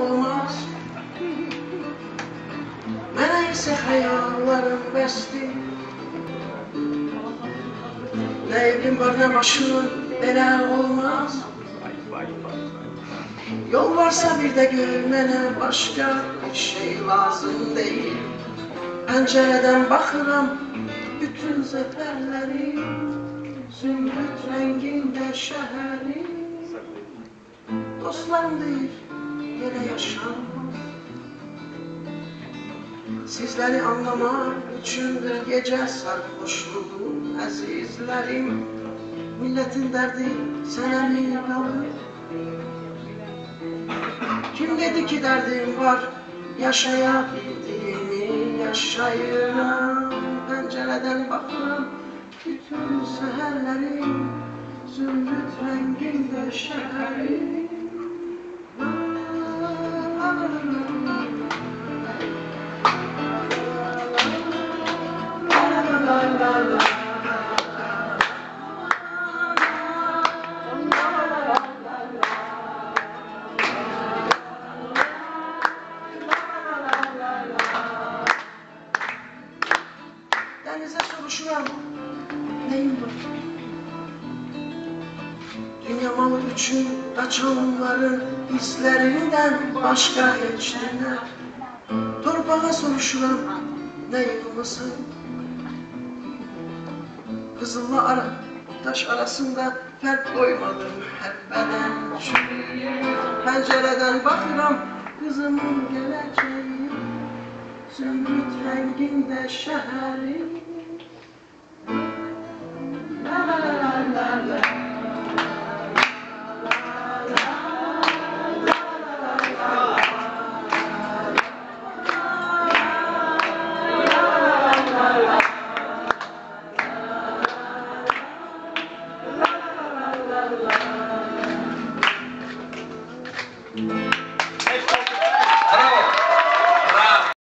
olmaz Mənə isə xəyallarım bəsdir Nə evim var, nə başım, belə olmaz. Yol varsa bir də gör mənə başqa bir şey lazım deyil Pəncərədən baxıram bütün zəfərləri Zümrüt rəngində şəhəri Dostlarım deyir, yenə yaşanmaz Sizləri anlamaq üçündür gecə sarhoşluğum əzizlərim Millətin dərdi sənə mi qalır? Kim dedi ki dərdim var, yaşaya bildiğimi yaşayıram Pəncərədən baxıram bütün səhərlərim Zümrüt rəngində şəhərim Soruşuram, neyim var? Dünya malı üçün qaçanların hisslərindən başqa heç nə Torpağa soruşuram, nə yığılmasın? Qızılla ara, daş arasında fərq qoymadım hər bədən çürüyür Pəncərədən baxıram, qızımın gələcəyi Zümrüt rəngində şəhəri la la.